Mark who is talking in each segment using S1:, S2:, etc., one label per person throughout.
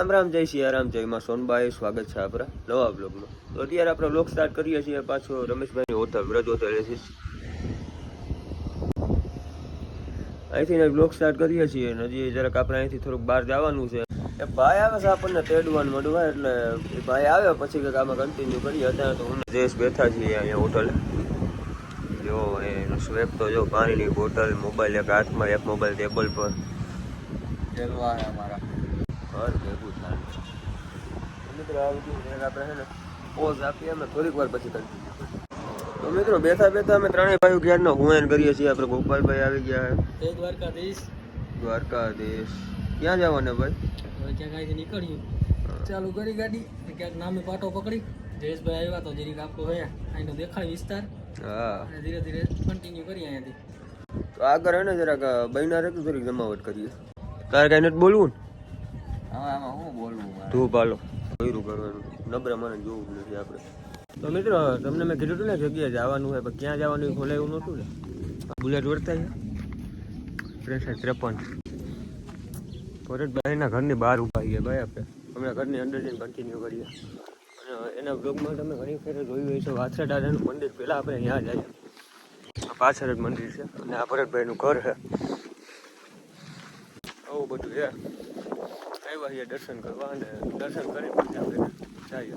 S1: રામ રામ જય સિયારામ જય માં સોનબાઈ, સ્વાગત છે આપણા નવા બ્લોગમાં તો અત્યારે આપણે બ્લોગ સ્ટાર્ટ કરીએ છીએ પાછો રમેશભાઈની હોટલ વ્રજ હોટલ અહીંથી બ્લોગ સ્ટાર્ટ કરીએ છીએ અને હજી જરાક આપણે અહીંથી થોડુંક બહાર જવાનું છે. એ ભાઈ આવે છે આપણને તેડવાનું મળવા એટલે એ ભાઈ આવે પછી કંઈક આમાં કન્ટિન્યુ કરીએ અત્યારે તો હું જયેશ બેઠા છીએ અહીંયા હોટલે જો એનો સ્વેપ તો જો પાણીની બોટલ મોબાઈલ એક હાથમાં, એક મોબાઈલ ટેબલ પર.
S2: અમારા.
S1: ઘર ભેગું થાય. મિત્રો આ બધું આપણે છે ને પોઝ આપીએ અમે થોડીક વાર પછી કરી તો મિત્રો બેઠા બેઠા અમે ત્રણેય ભાઈઓ ક્યારનો હુંએન કરીએ છીએ. આપણે ગોપાલભાઈ આવી ગયા છે.
S2: દ્વારકાધીશ.
S1: દ્વારકાધીશ. ક્યાં જવાના ભાઈ?
S2: હવે ક્યાંક અહીંથી નીકળ્યું. ચાલુ કરી ગાડી. ક્યાંક નામે પાટો પકડી. જયેશભાઈ આવ્યા તો જરીક આપો હે. અહીંનો દેખાય વિસ્તાર.
S1: હા.
S2: ધીરે ધીરે કન્ટિન્યુ કરીએ અહીંયાથી.
S1: આગળ હે ને જરાક બહેના રહેતું થોડીક જમાવટ કરીએ. તારે કાંઈ નથી બોલવું ને? તું પાલો કર્યું નથી આપણે. તો મિત્રો, તમને મેં કીધું હતું ને, જગ્યાએ જવાનું હોય, પણ ક્યાં જવાનું ખોલાયું નહોતું ને. બુલેટ વર્તાય ત્રેસઠ ત્રેપન. ભરતભાઈના ઘરની બહાર ઊભા છીએ ભાઈ આપણે. હમણાં ઘરની અંદર જઈને કન્ટિન્યુ કરીએ. અને એના બ્લોગમાં તમે ઘણી ફેરે હોય છે વાછરા દાદાનું મંદિર. પહેલાં આપણે ત્યાં જઈએ. પાછળ જ મંદિર છે, અને આ ભરતભાઈનું ઘર છે. આવું બધું છે. આવ્યા છીએ દર્શન કરવા અને દર્શન કરી પછી આપણે જઈએ.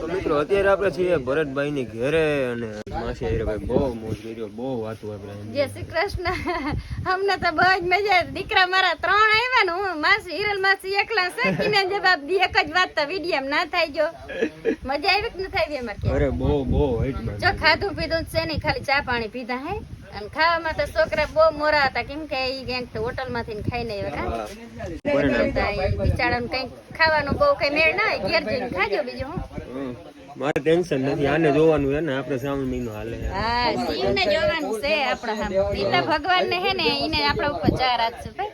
S1: તો મિત્રો અત્યારે આપણે છીએ ભરતભાઈની ઘેરે અને માસી હારે ભાઈ બહુ મોજ કર્યો બહુ વાતું આપણે
S3: જય શ્રી કૃષ્ણ. અમને તો બહુ જ મજા દીકરા મારા ત્રણ આવ્યા ને હું માસી હિરલ માસી એકલા છે કિને જવાબ દી એક જ વાત તો વિડીયમ ના થાય જો. મજા આવી કે ન થાય અમારે
S1: અરે બહુ બહુ
S3: જો ખાધું પીધું છે નહીં ખાલી ચા પાણી પીધા હે. અને ખાવામાં તો છોકરા બહુ મોરા હતા. કેમ કે ઈ ગેંગ તો હોટલમાંથી ખાઈ આવ્યા બિચારા બિચારાને કઈ ખાવાનું બહુ કઈ મેળ ના ઘેર જઈને ખાજો બીજું હું.
S1: મારે ટેન્શન નથી. આને જોવાનું છે ને આપણે શ્રાવણ મહિનો હાલે.
S3: હા શિવને જોવાનું છે આપણા હામ. ઈ ભગવાન ને હે ને એને આપણા ઉપર ચાર હાથ છે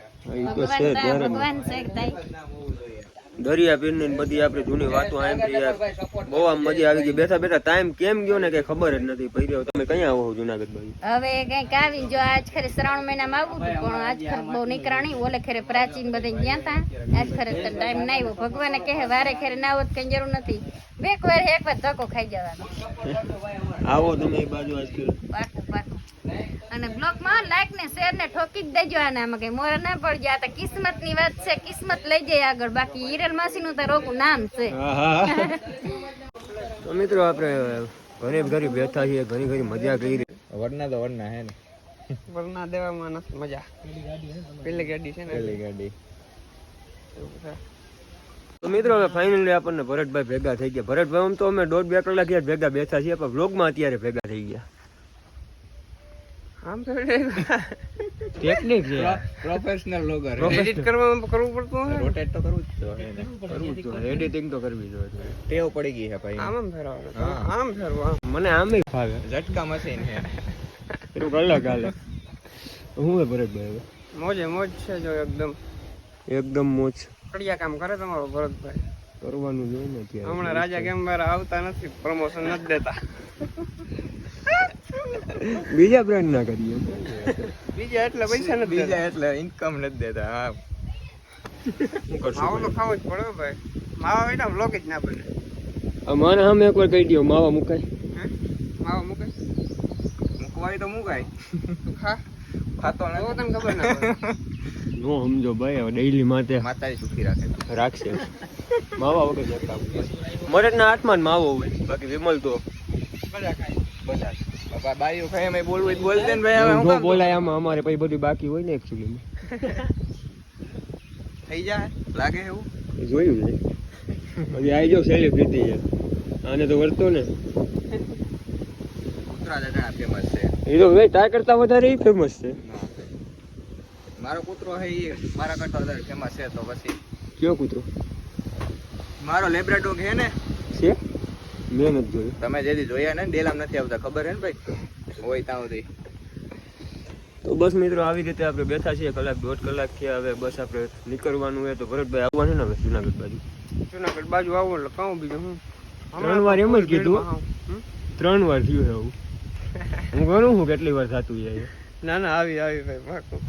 S3: ભગવાન ભગવાન છે
S1: દરિયા પીરની બધી આપણી જૂની વાતો આમ યાર. બહુ આમ મજા આવી ગઈ. બેઠા બેઠા ટાઈમ કેમ ગયો ને કઈ ખબર જ નથી પડી તમે કયા આવો જુનાગઢ ભાઈ?
S3: હવે કંઈક આવી જો આજ ખરે શ્રાવણ મહિનામાં આવું હતું પણ આજ ખરે બહુ નીકળાણી. ઓલે ખરે પ્રાચીન બધે ગયા તા. આજ ખરે તો ટાઈમ ના આવ્યો. ભગવાને કહે વારે ખરે ના આવત કઈ જરૂર નથી. બે વાર એક વાર ધક્કો ખાઈ જવાનો.
S1: આવો તમે એ બાજુ ખરે
S3: પાકું પાકું. અને બ્લોકમાં લાઈક ને શેર ને ઠોકી જ દેજો આનામાં કઈ મોરે ના પડી. આ તો કિસ્મતની વાત છે. કિસ્મત લઈ જાય આગળ. બાકી હિરલ માસી નું તો રોગું નામ છે.
S1: તો મિત્રો આપણે ઘરે ઘરે બેઠા છીએ. ઘણી ઘણી મજા કરી
S2: વરના તો વરના હે ને.
S4: વરના દેવામાં નથી મજા. પેલી ગાડી છે ને
S2: પેલી ગાડી.
S1: તો મિત્રો હવે ફાઇનલી આપણને ભરતભાઈ ભેગા થઈ ગયા. ભરતભાઈ આમ તો અમે દોઢ બે કલાક યાર ભેગા બેઠા છીએ પણ વ્લોગમાં અત્યારે ભેગા થઈ ગયા.
S4: આમ તો
S1: ટેકનિક છે?
S2: પ્રોફેશનલ લોગર
S4: એડિટ કરવામાં કરવું પડતું હોય
S2: રોટેટ તો કરવું જ જોઈએ
S1: કરવું જ જોઈએ એડિટિંગ તો કરવી જોઈએ
S2: ટેવ પડી ગઈ છે ભાઈ.
S4: આમ આમ ફેરવાનું
S2: હા.
S4: આમ ફેરવું આમ
S1: મને આમે ફાવે.
S2: ઝટકા મશીન છે.
S1: થોડુંક અલગ હાલે હું હે ભરતભાઈ હવે?
S4: મોજે મોજ છે જો એકદમ.
S1: એકદમ મોજ.
S4: કડિયા કામ કરે તમારો ભરતભાઈ.
S1: કરવાનું જોઈએ ને
S4: હમણાં રાજા કેમ બાર આવતા નથી પ્રમોશન નથી દેતા.
S1: બીજા બ્રાન્ડ ના કરીએ.
S4: બીજા એટલા પૈસા નથી
S2: બીજા એટલે ઇન્કમ નથી દેતા હા.
S1: શું કરશું
S4: માવો તો ખાવો જ પડે ભાઈ. માવા વિના બ્લોક જ ના બને.
S1: મને સામે એકવાર કહી દો માવા મુકાય.
S4: માવા મુકાય?
S2: મુકવાય તો મુકાય.
S4: ખા.
S2: ખાતો નથી.
S4: તને ખબર ના
S1: નો સમજો ભાઈ હવે ડેઈલી માથે
S2: માતાજી સુખી રાખે.
S1: રાખશે. માવા વગર જતા મરદના હાથમાં માવો હોય. બાકી વિમલ તો
S4: બધા ખાય.
S2: બધા બાયું ખાય અમે બોલવું હોય ને ભાઈ હવે હું
S1: બોલાય આમાં અમારે પછી બધું બાકી હોય ને એકચ્યુઅલી
S2: થઈ જાય લાગે એવું?
S1: જોયું ને પછી આવી જાવ સેલિબ્રિટી છે આને તો વર્તો ને.
S2: કૂતરા જગા ફેમસ છે.
S1: એ તો ભાઈ તાર કરતા વધારે ફેમસ છે.
S2: મારો કૂતરો છે એ મારા કરતા વધારે ફેમસ છે તો પછી.
S1: કયો કૂતરો?
S2: મારો લેબ્રાડોગ છે ને.
S1: છે? મેં નથી જોયું
S2: તમે જેથી જોયા ને ડેલામ નથી આવતા ખબર હે ને ભાઈ? હોય ત્યાં સુધી.
S1: તો બસ મિત્રો આવી રીતે આપણે બેઠા છીએ કલાક દોઢ કલાક થયા હવે બસ આપણે નીકળવાનું હોય તો ભરતભાઈ આવવાનું છે ને હવે જુનાગઢ બાજુ?
S4: જુનાગઢ બાજુ આવો એટલે કહું બીજું હું.
S1: ત્રણ વાર એમ જ કીધું. ત્રણ વાર થયું એવું આવું. હું ગણું હું કેટલી વાર થતું જાય?
S4: ના ના આવી આવી ભાઈ પાકું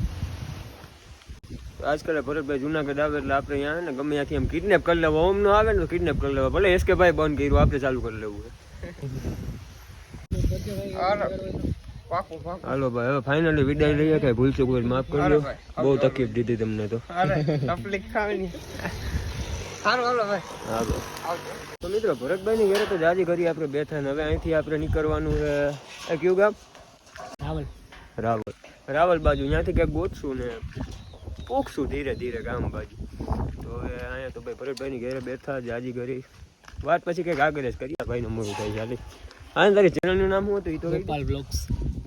S1: આજકાલ ભરતભાઈ જુનાગઢ આવે એટલે આપણે અહીંયા ને ગમે ત્યાંથી એમ કિડનેપ કરી લેવા. ઓમ નો આવે ને તો કિડનેપ કરી લેવા. ભલે એસકે ભાઈ બંધ કર્યું આપણે ચાલુ કરી લેવું છે
S2: પાકું પાકું.
S1: હાલો ભાઈ હવે ફાઇનલી વિદાય લઈએ કઈ ભૂલ ચૂક હોય માફ કરજો બહુ તકલીફ દીધી તમને તો.
S2: તકલીફ ખાવાની.
S1: તો મિત્રો ભરતભાઈ ની ઘરે તો જાજી કરી આપણે બેઠા ને હવે અહીંથી આપણે નીકળવાનું છે કયું ગામ?
S5: રાવલ.
S1: રાવલ. રાવલ બાજુ. ત્યાંથી ક્યાંક ગોતશું ને. પોખશું ધીરે ધીરે ગામ બાજુ. તો હવે અહીંયા તો ભાઈ ભરતભાઈની ઘરે બેઠા જાજી કરી વાત પછી કંઈક આગળ જ કરીએ. ભાઈનું મોડું થાય ચાલી હા તારી ચેનલનું નામ શું હતું? એ તો.
S5: ગોપાલ બ્લોગ્સ.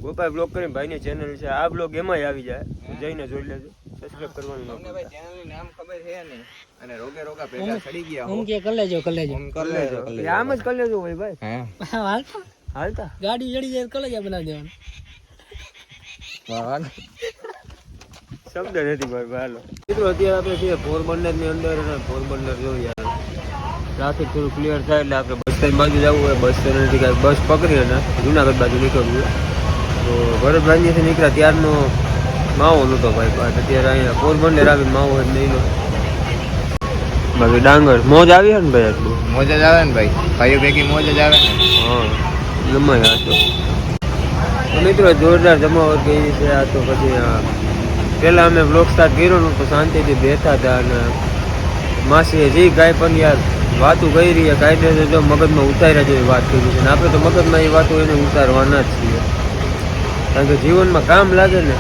S1: ગોપાલ બ્લોગ કરીને ભાઈની ચેનલ છે. આ બ્લોગ એમાંય આવી જાય. જઈને જોઈ લેજો. સબસ્ક્રાઇબ કરવાનું
S2: તમને ભાઈ ચેનલ નામ ખબર છે ને અને રોગે રોગા ભેગા ચડી ગયા
S5: હું. કે કરી લેજો કરી લેજો
S2: હમ લેજો
S1: આમ જ કરી લેજો ભાઈ. ભાઈ
S5: હાલતા?
S1: હાલતા?
S5: ગાડી ચડી જાય કલેજા બનાવી દેવાનું.
S2: વાહ.
S1: શબ્દ નથી ભાઈ ભાઈ હાલો. મિત્રો અત્યારે આપણે છીએ પોરબંદરની અંદર અને પોરબંદર જોઈએ યાર ટ્રાફિક થોડું ક્લિયર થાય એટલે આપણે બસ સ્ટેન્ડ બાજુ જવું હોય. બસ સ્ટેન્ડથી કાંઈ બસ પકડી અને જુનાગઢ બાજુ નીકળવું. તો ભરતભાઈથી નીકળ્યા ત્યારનો માવો નહોતો ભાઈ બાદ અત્યારે અહીંયા પોરબંદર આવીને માવો જ નહીં બાકી ડાંગર મોજ આવી છે ને ભાઈ આટલું?
S2: મોજ જ આવે ને ભાઈ. ભાઈઓ ભેગી મોજ જ આવે ને.
S1: હા ગમે આ તો મિત્રો જોરદાર જમાવટ ગઈ છે આ તો પછી આ પહેલા અમે બ્લોક સ્ટાર્ટ કર્યો ને તો શાંતિથી બેઠા હતા અને માસીએ જે ગાય પણ યાર વાતું કરી રહી કાયદે જો મગજમાં ઉતાર્યા જેવી વાત કરી છે. અને આપણે તો મગજમાં એ વાતો એને ઉતારવાના જ છીએ. કારણ કે જીવનમાં કામ લાગે ને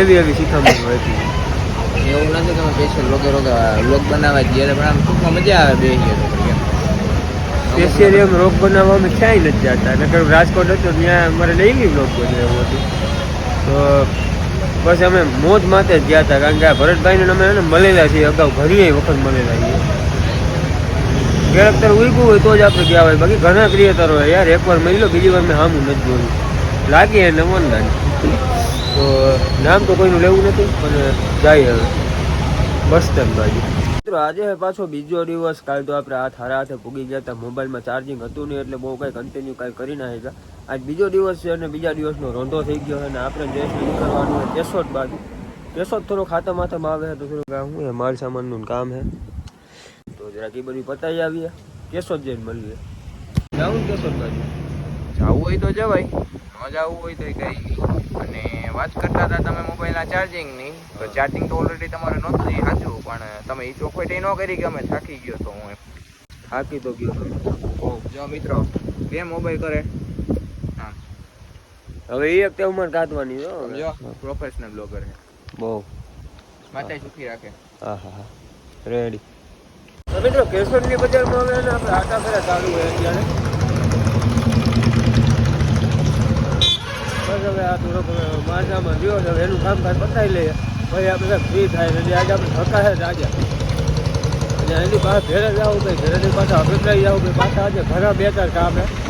S1: એવી એવી શિખામણ હોય છે.
S2: એવું નથી તમે સ્પેશિયલ રોગે રોગ લોક બનાવવા જઈએ પણ આમ ટૂંકમાં મજા આવે બે પછી એમ.
S1: રોગ બનાવવા બનાવવામાં ક્યાંય નથી જતા. નકર રાજકોટ હતો ત્યાં અમારે લઈ બ્લોગ બને એવું હતું. તો બસ અમે મોજ માટે જ ગયા હતા કારણ કે આ ભરતભાઈને અમે એને મળેલા છીએ, અગાઉ ઘણી વખત મળેલા છીએ. કેરેક્ટર ઉઈકું હોય તો જ આપણે ગયા હોય, બાકી ઘણા ક્રિએટર હોય. યાર એકવાર લો, બીજી વાર મેં સામું નથી જોયું. લાગે એને મનદાન તો, નામ તો કોઈનું લેવું નથી, પણ જાય હવે. બસ બાજુ. મિત્રો, આજે પાછો બીજો દિવસ. કાલ તો આપણે હાથ હારા હાથે ભૂગી ગયા હતા. મોબાઈલમાં ચાર્જિંગ હતું નહીં એટલે બહુ કાંઈ કન્ટિન્યુ કાંઈ કરી ના શક્યા. આજ બીજો દિવસ છે અને બીજા દિવસનો રોંધો થઈ ગયો અને આપણે દેશ નીકળવાનું કેશોદ બાજુ. કેશોદ થોડો ખાતા માથામાં આવે તો થોડું કામ શું છે, માલ સામાનનું કામ હે તો જરાક એ બધું પતાવી આવીએ. કેશોદ જઈને મળીએ. જાઉં કેશોદ બાજુ.
S2: જાવું હોય તો જવાય ન જવું હોય તો કઈ અને વાત કરતા હતા તમે મોબાઈલના ચાર્જિંગની તો ચાર્જિંગ તો ઓલરેડી તમારે નહોતું એ સાચું પણ તમે એ ચોખવટ ન કરી કે અમે થાકી ગયો તો હું એમ.
S1: થાકી તો ગયો
S2: જો મિત્રો બે મોબાઈલ કરે? હા.
S1: હવે એ એક ઉંમર કાઢવાની
S2: જો પ્રોફેશનલ બ્લોગર છે.
S1: બહુ.
S2: માથે સુખી રાખે.
S1: હા હા. હા રેડી મિત્રો કેશોદની બજારમાં હવે આપણે આટા ફેરા ચાલુ હોય અત્યારે બસ હવે આ થોડોક માજામાં રહ્યો છે એનું કામ કાજ પતાવી લઈએ. ભાઈ આપણે ફ્રી થાય એટલે આજે આપણે થકા છે આજે. અને એની પાસે ઘરે જાવું કંઈ, ઘરેથી પાછા અભિપ્રાય જાવું કે પાછા આજે ઘરે બે ચાર કામ. છે